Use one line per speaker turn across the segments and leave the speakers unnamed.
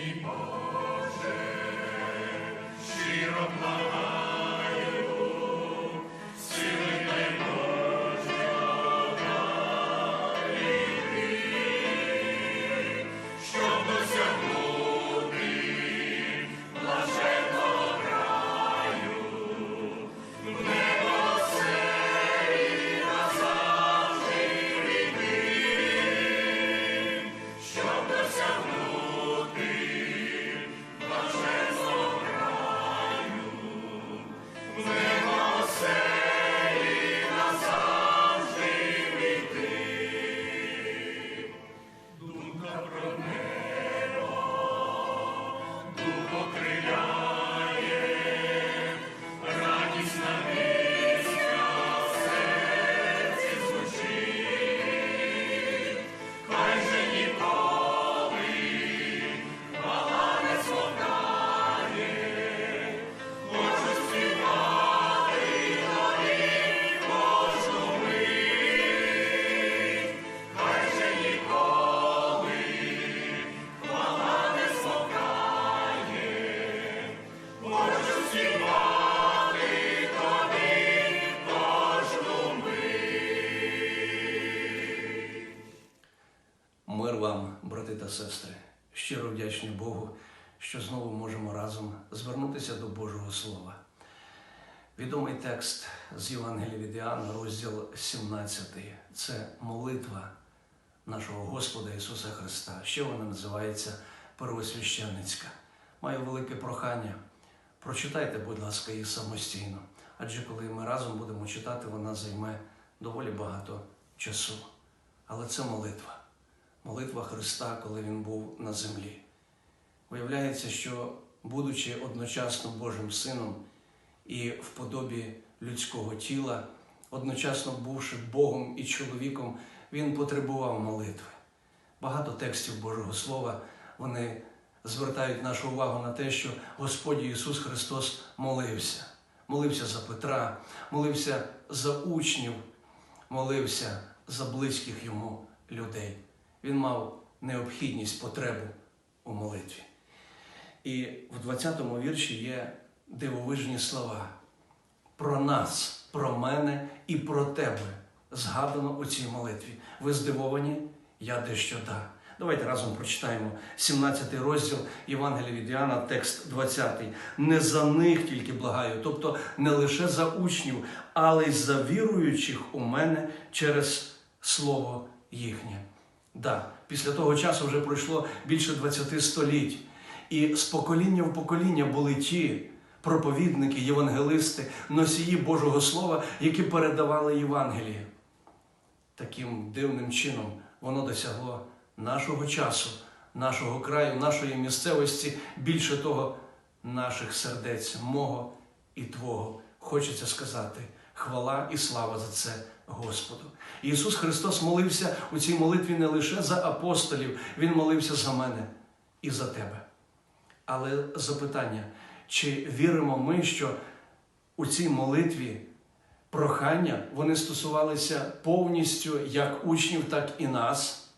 Boże, Sirop сестри, щиро вдячні Богу, що знову можемо разом звернутися до Божого Слова. Відомий текст з Євангелія від Іоанна, розділ 17. Це молитва нашого Господа Ісуса Христа. Ще вона називається Первосвященницька. Маю велике прохання. Прочитайте, будь ласка, її самостійно. Адже коли ми разом будемо читати, вона займе доволі багато часу. Але це молитва. Молитва Христа, коли Він був на землі. Виявляється, що, будучи одночасно Божим Сином і в подобі людського тіла, одночасно бувши Богом і чоловіком, Він потребував молитви. Багато текстів Божого Слова вони звертають нашу увагу на те, що Господь Ісус Христос молився. Молився за Петра, молився за учнів, молився за близьких йому людей. Він мав необхідність, потребу у молитві. І в 20-му вірші є дивовижні слова. Про нас, про мене і про тебе згадано у цій молитві. Ви здивовані? Я дещо да. Давайте разом прочитаємо 17 розділ Євангелія від Іоанна, текст 20. Не за них тільки благаю, тобто не лише за учнів, але й за віруючих у мене через слово їхнє. Да, після того часу вже пройшло більше 20 століть, і з покоління в покоління були ті проповідники, євангелисти, носії Божого Слова, які передавали Євангеліє. Таким дивним чином воно досягло нашого часу, нашого краю, нашої місцевості, більше того, наших сердець, мого і Твого. Хочеться сказати хвала і слава за це Господу. Ісус Христос молився у цій молитві не лише за апостолів, Він молився за мене і за тебе. Але запитання, чи віримо ми, що у цій молитві прохання вони стосувалися повністю як учнів, так і нас?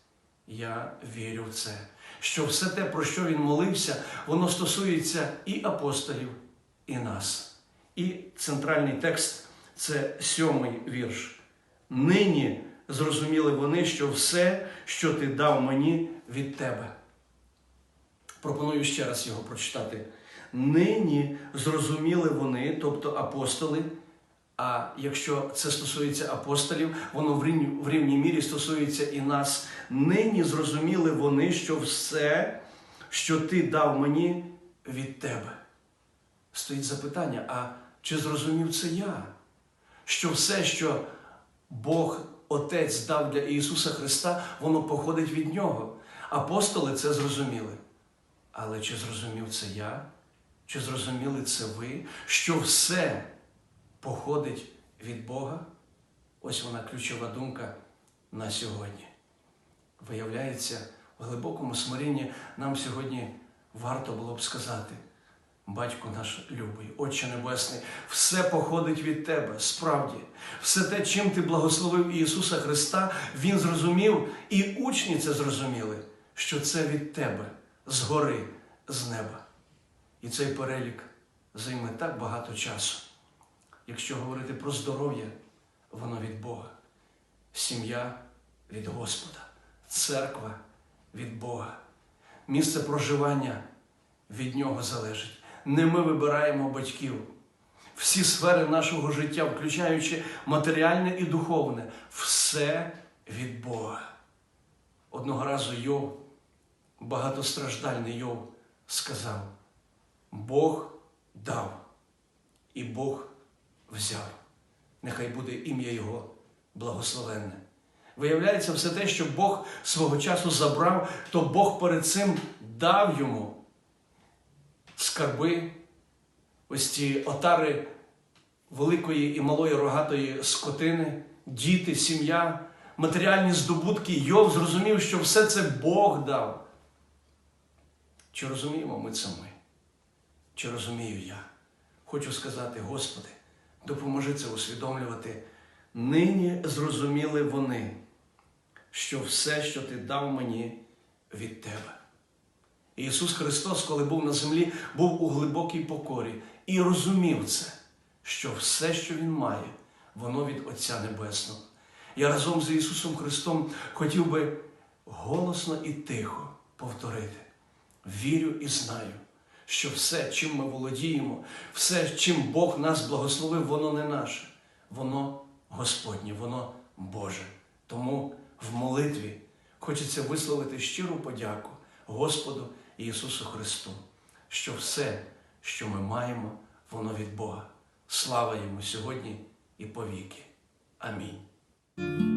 Я вірю в це. Що все те, про що він молився, воно стосується і апостолів, і нас. І центральний текст це сьомий вірш. Нині зрозуміли вони, що все, що ти дав мені від тебе. Пропоную ще раз його прочитати. Нині зрозуміли вони, тобто апостоли. А якщо це стосується апостолів, воно в рівні, в рівній мірі стосується і нас. Нині зрозуміли вони, що все, що ти дав мені від тебе. Стоїть запитання: а чи зрозумів це я? Що все, що Бог Отець дав для Ісуса Христа, воно походить від Нього. Апостоли це зрозуміли. Але чи зрозумів це я? Чи зрозуміли це ви? Що все походить від Бога? Ось вона ключова думка на сьогодні. Виявляється, в глибокому смирінні нам сьогодні варто було б сказати, Батько наш любий, Отче Небесний, все походить від Тебе, справді, все те, чим Ти благословив Ісуса Христа, Він зрозумів, і учні це зрозуміли, що це від Тебе, згори, з неба. І цей перелік займе так багато часу. Якщо говорити про здоров'я, воно від Бога, сім'я від Господа, церква від Бога, місце проживання від Нього залежить. Не ми вибираємо батьків. Всі сфери нашого життя, включаючи матеріальне і духовне, все від Бога. Одного разу Йов, багатостраждальний Йов, сказав: Бог дав, і Бог взяв. Нехай буде ім'я Його благословенне. Виявляється, все те, що Бог свого часу забрав, то Бог перед цим дав йому скарби, ось ці отари великої і малої рогатої скотини, діти, сім'я, матеріальні здобутки. Йов зрозумів, що все це Бог дав. Чи розуміємо ми це ми? Чи розумію я? Хочу сказати, Господи, допоможи це усвідомлювати. Нині зрозуміли вони, що все, що ти дав мені від тебе. Ісус Христос, коли був на землі, був у глибокій покорі і розумів це, що все, що Він має, воно від Отця Небесного. Я разом з Ісусом Христом хотів би голосно і тихо повторити. Вірю і знаю, що все, чим ми володіємо, все, чим Бог нас благословив, воно не наше, воно Господнє, воно Боже. Тому в молитві хочеться висловити щиру подяку Господу Ісусу Христу, що все, що ми маємо, воно від Бога. Слава йому сьогодні і повіки. Амінь.